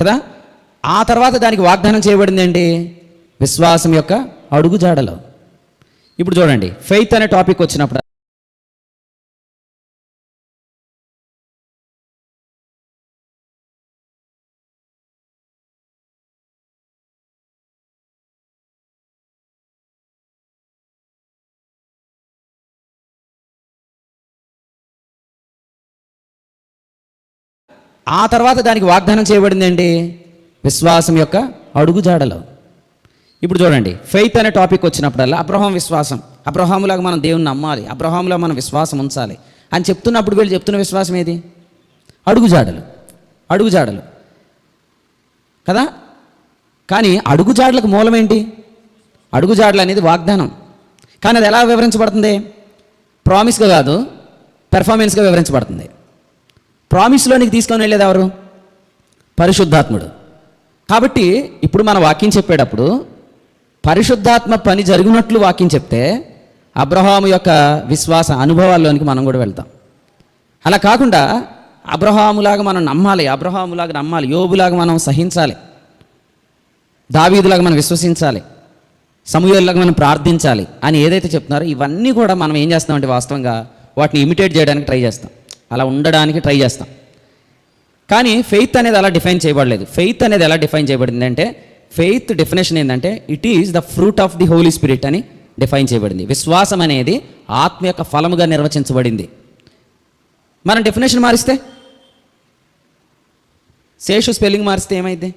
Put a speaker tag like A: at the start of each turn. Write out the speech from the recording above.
A: కదా? ఆ తర్వాత దానికి వాగ్దానం చేయబడింది ఏంటి? విశ్వాసం యొక్క అడుగుజాడలో. ఇప్పుడు చూడండి ఫెయిత్ అనే టాపిక్ వచ్చినప్పుడు ఆ తర్వాత దానికి వాగ్దానం చేయబడింది ఏంటి విశ్వాసం యొక్క అడుగుజాడలో. ఇప్పుడు చూడండి ఫెయిత్ అనే టాపిక్ వచ్చినప్పుడల్లా అబ్రహాం విశ్వాసం. అబ్రహాములాగా మనం దేవుణ్ణి నమ్మాలి అబ్రహాములా మనం విశ్వాసం ఉంచాలి అని చెప్తున్నప్పుడు వీళ్ళు చెప్తున్న విశ్వాసం ఏది? అడుగుజాడలు అడుగుజాడలు. కదా? కానీ అడుగుజాడలకు మూలం ఏంటి? అడుగుజాడలు అనేది వాగ్దానం. కానీ అది ఎలా వివరించబడుతుంది? ప్రామిస్గా కాదు పెర్ఫార్మెన్స్గా వివరించబడుతుంది. ప్రామిస్లోనికి తీసుకొని వెళ్ళేది ఎవరు? పరిశుద్ధాత్ముడు. కాబట్టి ఇప్పుడు మన వాక్యం చెప్పేటప్పుడు పరిశుద్ధాత్మ పని జరిగినట్లు వాక్యం చెప్తే అబ్రహాము యొక్క విశ్వాస అనుభవాల్లోనికి మనం కూడా వెళ్తాం. అలా కాకుండా అబ్రహాములాగా మనం నమ్మాలి అబ్రహాములాగా నమ్మాలి యోబులాగా మనం సహించాలి దావీదులాగా మనం విశ్వసించాలి సమూహలాగా మనం ప్రార్థించాలి అని ఏదైతే చెప్తున్నారో ఇవన్నీ కూడా మనం ఏం చేస్తామంటే వాస్తవంగా వాటిని ఇమిటేట్ చేయడానికి ట్రై చేస్తాం. అలా ఉండడానికి ట్రై చేస్తాం. కానీ ఫెయిత్ అనేది అలా డిఫైన్ చేయబడలేదు. ఫెయిత్ అనేది ఎలా డిఫైన్ చేయబడింది అంటే ఫెయిత్ డెఫినేషన్ ఏంటంటే it is the fruit of the holy spirit అని డిఫైన్ చేయబడింది. విశ్వాసం అనేది ఆత్మ యొక్క ఫలముగా నిర్వచించబడింది. మనం డెఫినేషన్ మారిస్తే శేషు స్పెల్లింగ్ మారిస్తే ఏమైంది